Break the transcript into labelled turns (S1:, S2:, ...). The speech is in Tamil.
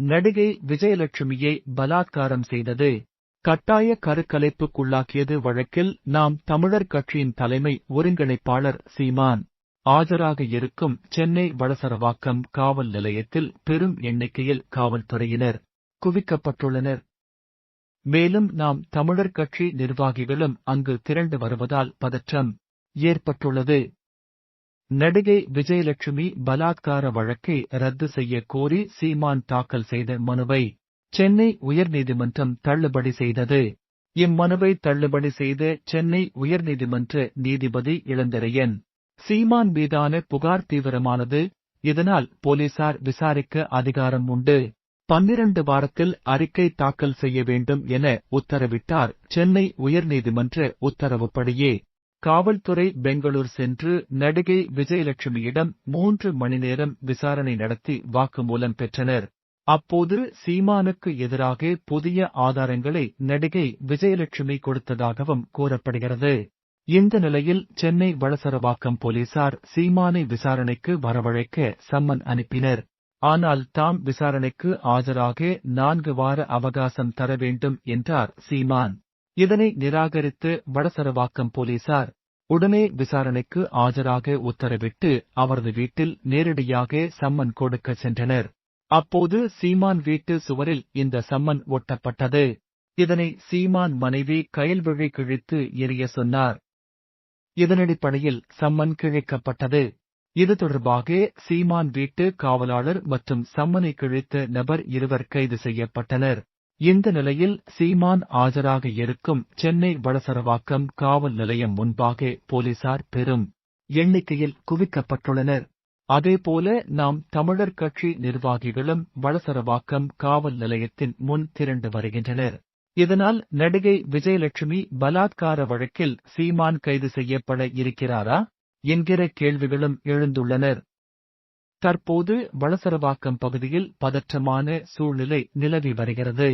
S1: நடிகை விஜயலட்சுமியை பலாத்காரம் செய்தது. கட்டாய கருக்கலைப்புக்குள்ளாக்கியது வழக்கில் நாம் தமிழர் கட்சியின் தலைமை ஒருங்கிணைப்பாளர் சீமான். ஆஜராக இருக்கும் சென்னை வளசரவாக்கம் காவல் நிலையத்தில் பெரும் எண்ணிக்கையில் காவல்துறையினர் குவிக்கப்பட்டுள்ளனர். மேலும் நாம் தமிழர் கட்சி நிர்வாகிகளும் அங்கு திரண்டு வருவதால் பதற்றம் ஏற்பட்டுள்ளது. நடிகை விஜயலட்சுமி பலாத்கார வழக்கை ரத்து செய்ய கோரி சீமான் தாக்கல் செய்த மனுவை சென்னை உயர்நீதிமன்றம் தள்ளுபடி செய்தது. இம்மனுவை தள்ளுபடி செய்த சென்னை உயர்நீதிமன்ற நீதிபதி இளந்திரையன். சீமான் மீதான புகார் தீவிரமானது. இதனால் போலீசார் விசாரிக்க அதிகாரம் உண்டு. பன்னிரண்டு வாரத்தில் அறிக்கை தாக்கல் செய்ய வேண்டும் என உத்தரவிட்டார் சென்னை உயர்நீதிமன்ற உத்தரவுப்படியே. காவல்துறை பெங்களூர் சென்று நடிகை விஜயலட்சுமியிடம் மூன்று மணி நேரம் விசாரணை நடத்தி வாக்குமூலம் பெற்றனர். அப்போது சீமானுக்கு எதிராக புதிய ஆதாரங்களை நடிகை விஜயலட்சுமி கொடுத்ததாகவும் கூறப்படுகிறது. இந்த நிலையில் சென்னை வளசரவாக்கம் போலீசார் சீமானை விசாரணைக்கு வரவழைக்க சம்மன் அனுப்பினர். ஆனால் தாம் விசாரணைக்கு ஆஜராக நான்கு வார அவகாசம் தர வேண்டும் என்றார் சீமான். இதனை நிராகரித்து வடசரவாக்கம் போலீசார் உடனே விசாரணைக்கு ஆஜராக உத்தரவிட்டு அவரது வீட்டில் நேரடியாக சம்மன் கொடுக்க சென்றனர். அப்போது சீமான் வீட்டு சுவரில் இந்த சம்மன் ஒட்டப்பட்டது. இதனை சீமான் மனைவி கயல்விழி கிழித்து எரிய சொன்னார். இதனடிப்படையில் சம்மன் கிழிக்கப்பட்டது. இது தொடர்பாக சீமான் வீட்டு காவலாளர் மற்றும் சம்மனை கிழித்த நபர் இருவர் கைது செய்யப்பட்டனர். இந்த நிலையில் சீமான் ஆஜராக இருக்கும் சென்னை வடசரவாக்கம் காவல் நிலையம் முன்பாக போலீசார் பெரும் எண்ணிக்கையில் குவிக்கப்பட்டுள்ளனர். அதேபோல நாம் தமிழர் கட்சி நிர்வாகிகளும் வடசரவாக்கம் காவல் நிலையத்தின் முன் திரண்டு வருகின்றனர். இதனால் நடிகை விஜயலட்சுமி பலாத்கார வழக்கில் சீமான் கைது செய்யப்பட இருக்கிறாரா? என்கிற கேள்விகளும் எழுந்துள்ளனர். தற்போது வளசரவாக்கம் பகுதியில் பதற்றமான சூழ்நிலை நிலவி வருகிறது.